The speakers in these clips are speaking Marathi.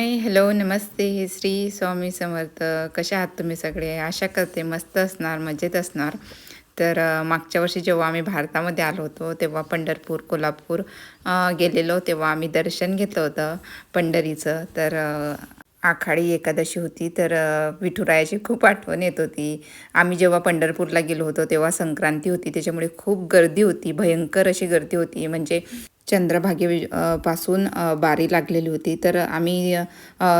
हाय हॅलो नमस्ते श्री स्वामी समर्थ. कशा आहात तुम्ही सगळे? आशा करते मस्त असणार मजेत असणार. तर मागच्या वर्षी जेव्हा आम्ही भारतामध्ये आलो होतो तेव्हा पंढरपूर कोल्हापूर गेलेलो तेव्हा आम्ही दर्शन घेतलं होतं पंढरीचं. तर आखाडी एकादशी होती तर विठुरायाची खूप आठवण येत होती. आम्ही जेव्हा पंढरपूरला गेलो होतो तेव्हा संक्रांती होती त्याच्यामुळे खूप गर्दी होती भयंकर अशी गर्दी होती. म्हणजे चंद्रभागे पासून बारी लागलेली होती. तर आम्ही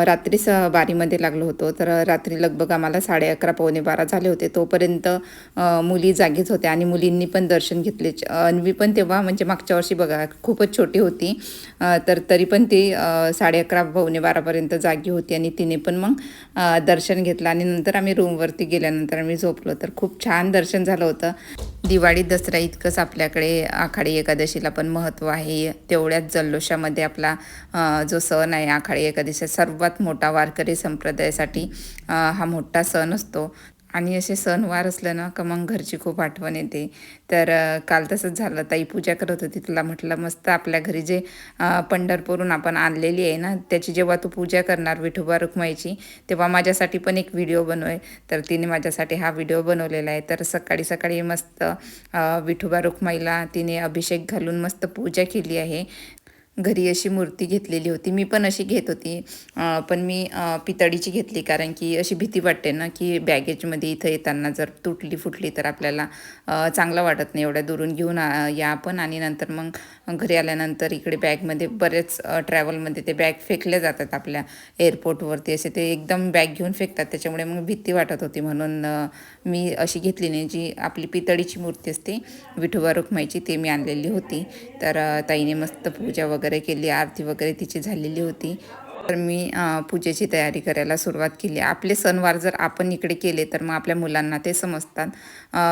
रात्रीच बारीमध्ये लागलो होतो. तर रात्री लगभग आम्हाला साडे अकरा पावणे बारा झाले होते. तोपर्यंत मुली जागीच होत्या आणि मुलींनी पण दर्शन घेतले. अन्वी पण तेव्हा म्हणजे मागच्या वर्षी बघा खूपच छोटी होती. तर तरी पण ती साडे अकरा पावणे बारापर्यंत जागी होती आणि तिने पण मग दर्शन घेतलं. आणि नंतर आम्ही रूमवरती गेल्यानंतर आम्ही झोपलो. तर खूप छान दर्शन झालं होतं. दिवाळी दसरा इतकंच आपल्याकडे आखाडी एकादशीला पण महत्त्व आहे. तेवढ्याच जल्लोषामध्ये आपला जो सण आहे आखाडी एकादशी सर्वात मोठा वारकरी संप्रदायासाठी हा मोठा सण असतो. आणि असे सणवार असलं ना का मग घरची खूप आठवण येते. तर काल तसंच झालं. ताई पूजा करत होती. तुला म्हटलं मस्त आपल्या घरी जे पंढरपूरून आपण आणलेली आहे ना त्याची जेव्हा तू पूजा करणार विठोबा रुक्माईची तेव्हा माझ्यासाठी पण एक व्हिडिओ बनव. तर तिने माझ्यासाठी हा व्हिडिओ बनवलेला आहे. तर सकाळी सकाळी मस्त विठोबा रुक्माईला तिने अभिषेक घालून मस्त पूजा केली आहे. घरी अशी मूर्ती घेतलेली होती. मी पण अशी घेत होती. पण मी पितळीची घेतली कारण की अशी भीती वाटते ना की बॅगेजमध्ये इथं येताना जर तुटली फुटली तर आपल्याला चांगलं वाटत नाही. एवढ्या दुरून घेऊन आ- या पण आणि नंतर मग घरी आल्यानंतर इकडे बॅगमध्ये बरेच ट्रॅव्हलमध्ये ते बॅग फेकले जातात आपल्या एअरपोर्टवरती असे ते एकदम बॅग घेऊन फेकतात. त्याच्यामुळे मग भीती वाटत होती. म्हणून मी अशी घेतली नाही. जी आपली पितळीची मूर्ती असते विठोबा रुक्माईची ते मी आणलेली होती. तर ताईने मस्त पूजा वगैरे केली आरती वगैरे तिची झालेली होती. तर मी पूजेची तयारी करायला सुरुवात केली. आपले सणवार जर आपण इकडे केले तर मग आपल्या मुलांना ते समजतात.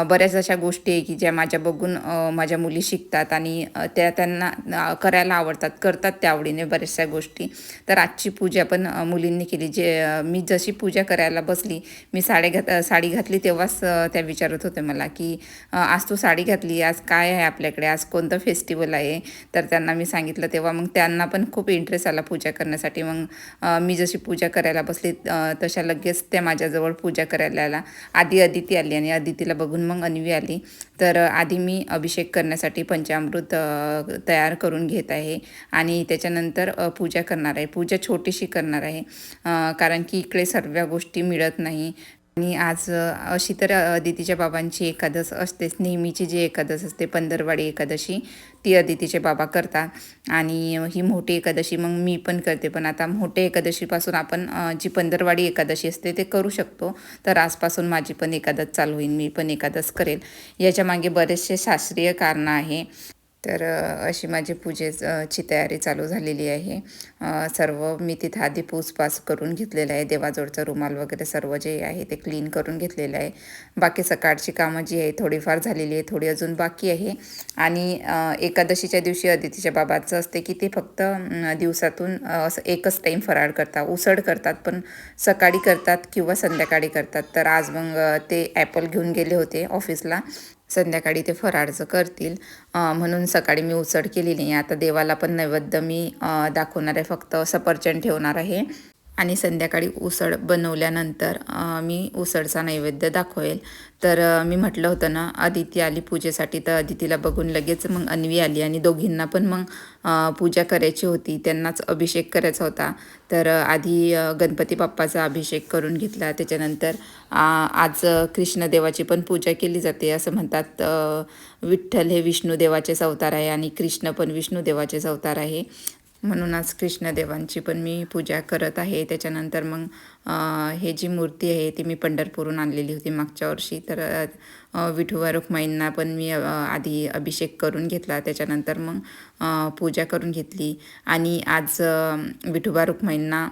बऱ्याच अशा गोष्टी आहे की ज्या माझ्या बघून माझ्या मुली शिकतात आणि त्या त्यांना करायला आवडतात करतात त्या आवडीने बऱ्याचशा गोष्टी. तर आजची पूजा पण मुलींनी केली. जे मी जशी पूजा करायला बसली मी साडी घात साडी घातली तेव्हाच त्या विचारत होते मला की आज तू साडी घातली आज काय आहे आपल्याकडे आज कोणतं फेस्टिवल आहे? तर त्यांना मी सांगितलं तेव्हा मग त्यांना पण खूप इंटरेस्ट आला पूजा करण्यासाठी. मग मी जशी पूजा करायला बसली तशा लगेच त्या माझ्याजवळ पूजा करायला आला आधी अदिती आली आणि अदितीला बघून मग अन्वी आली. तर आधी मी अभिषेक करण्यासाठी पंचामृत तयार करून घेत आहे आणि त्याच्यानंतर पूजा करणार आहे. पूजा छोटीशी करणार आहे कारण की इकडे सर्व गोष्टी मिळत नाही. आणि आज अशी तर अदितीच्या बाबांची एकादश असतेच. नेहमीची जी एकादश असते पंधरवाडी एकादशी ती अदितीचे बाबा करतात. आणि ही मोठी एकादशी मग मी पण करते. पण आता मोठे एकादशीपासून आपण जी पंधरवाडी एकादशी असते ते करू शकतो. तर आजपासून माझी पण एकादश चालू होईल मी पण एकादश करेल. याच्यामागे बरेचसे शास्त्रीय कारणं आहे. तर अशी माझी पूजेची तयारी चालू झालेली आहे. सर्व मी तिथं आधी पूसपास करून घेतलेलं आहे. देवाजवळचं रुमाल वगैरे सर्व जे आहे ते क्लीन करून घेतलेलं आहे. बाकी सकाळची कामं जी आहे थोडीफार झालेली आहे थोडी अजून बाकी आहे. आणि एकादशीच्या दिवशी अदितीच्या बाबाचं असते की ते फक्त दिवसातून असं एकच टाईम फराळ करतात. उसळ करतात पण सकाळी करतात किंवा संध्याकाळी करतात. तर आज मग ते ॲपल घेऊन गेले होते ऑफिसला संध्याकाळी ते फराळचं करतील. म्हणून सकाळी मी उसळ केली नाही आता देवाला पण नैवेद्य मी दाखवणार आहे. फक्त सफरचंद ठेवणार आहे. आणि संध्याकाळी उसळ बनवल्यानंतर मी उसळचा नैवेद्य दाखवेल. तर मी म्हटलं होतं ना अदिती आली पूजेसाठी तर अदितीला बघून लगेच मग अन्वी आली आणि दोघींना पण मग पूजा करायची होती. त्यांनाच अभिषेक करायचा होता. तर आधी गणपती बाप्पाचा अभिषेक करून घेतला. त्याच्यानंतर आ, आज कृष्णदेवाची पण पूजा केली जाते असं म्हणतात विठ्ठल हे विष्णुदेवाचेच अवतार आहे आणि कृष्ण पण विष्णुदेवाचेच अवतार आहे. म्हणून आज कृष्णदेवांची पण मी पूजा करत आहे. त्याच्यानंतर मग हे जी मूर्ती आहे ती मी पंढरपूरहून आणलेली होती मागच्या वर्षी. तर अ, विठोबा रुक्माईंना पण मी आधी अभिषेक करून घेतला. त्याच्यानंतर मग पूजा करून घेतली. आणि आज विठुबा विठोबा रुक्माईंना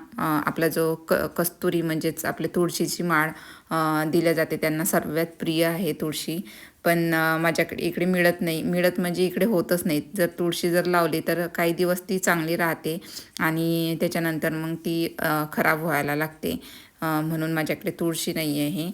आपला जो क कस्तुरी म्हणजेच आपली तुळशीची माळ दिल्या जाते. त्यांना सर्वात प्रिय आहे तुळशी. पण माझ्याकडे इकडे मिळत नाही. मिळत म्हणजे इकडे होतच नाही. जर तुळशी जर लावली तर काही दिवस ती चांगली राहते. आणि त्याच्यानंतर मग ती खराब व्हायला लागते. म्हणून माझ्याकडे तुळशी नाही आहे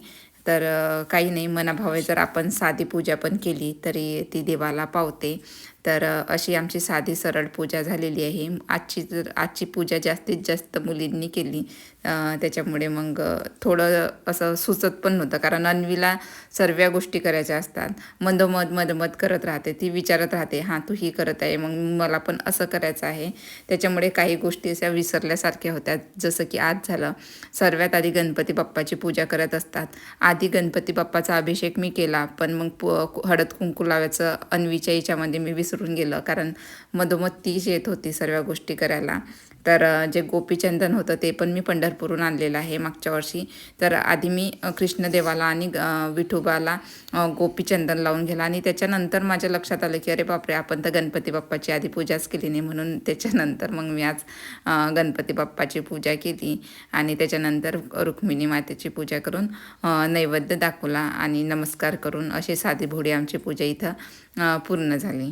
तर काही नाही मनाभावे जर आपण साधी पूजा पण केली तरी ती देवाला पावते. तर अशी आमची साधी सरळ पूजा झालेली आहे. आजची जर आजची पूजा जास्तीत जास्त मुलींनी केली त्याच्यामुळे मग थोडं असं सुचत पण नव्हतं. कारण अन्वीला सर्व गोष्टी करायच्या असतात. मधोमध मधमध करत राहते. ती विचारत राहते हां तू ही करत आहे. मग मला पण असं करायचं आहे. त्याच्यामुळे काही गोष्टी अशा विसरल्यासारख्या होत्या. जसं की आज झालं सर्वात आधी गणपती बाप्पाची पूजा करत असतात. आधी गणपती बाप्पाचा अभिषेक मी केला पण मग पु हळद कुंकू लावायचं अन्वीच्या याच्यामध्ये मी विसरून गेलं. कारण मधोमध तीच येत होती सर्व गोष्टी करायला तर जे गोपीचंदन होतं ते पण मी पंढरपूरहून आणलेलं आहे मागच्या वर्षी. तर आधी मी कृष्णदेवाला आणि विठोबाला गोपीचंदन लावून गेला आणि त्याच्यानंतर माझ्या लक्षात आलं की अरे बापरे आपण तर गणपती बाप्पाची आधी पूजाच केली नाही म्हणून त्याच्यानंतर मग मी आज गणपती बाप्पाची पूजा केली. आणि त्याच्यानंतर रुक्मिणी मातेची पूजा करून नैवेद्य दाखवला आणि नमस्कार करून अशी साधी भोडी आमची पूजा इथं पूर्ण झाली.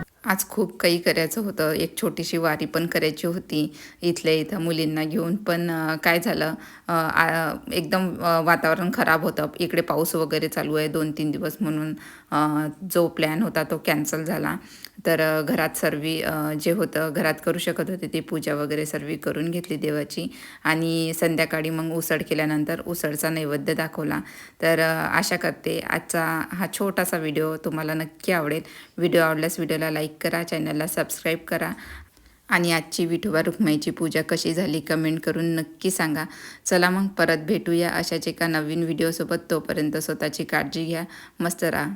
आज खूप काही करायचं होतं. एक छोटीशी वारी पण करायची होती. इथल्या इथं मुलींना घेऊन पण काय झालं एकदम वातावरण खराब होतं. इकडे पाऊस वगैरे चालू आहे दोन तीन दिवस म्हणून जो प्लॅन होता तो कॅन्सल झाला. तर घरात सर्वी जे होतं घरात करू शकत होते ती पूजा वगैरे सर्वी करून घेतली देवाची. आणि संध्याकाळी मग उसळ केल्यानंतर उसळचा नैवेद्य दाखवला. तर आशा करते आजचा हा छोटासा व्हिडिओ तुम्हाला नक्की आवडेल. व्हिडिओ आवडल्यास व्हिडिओला लाईक करा चॅनलला सबस्क्राईब करा. आणि आजची विठोबा रुक्माईची पूजा कशी झाली कमेंट करून नक्की सांगा. चला मग परत भेटूया अशाच एका नवीन व्हिडिओसोबत तोपर्यंत स्वतःची काळजी घ्या. मस्त राहा.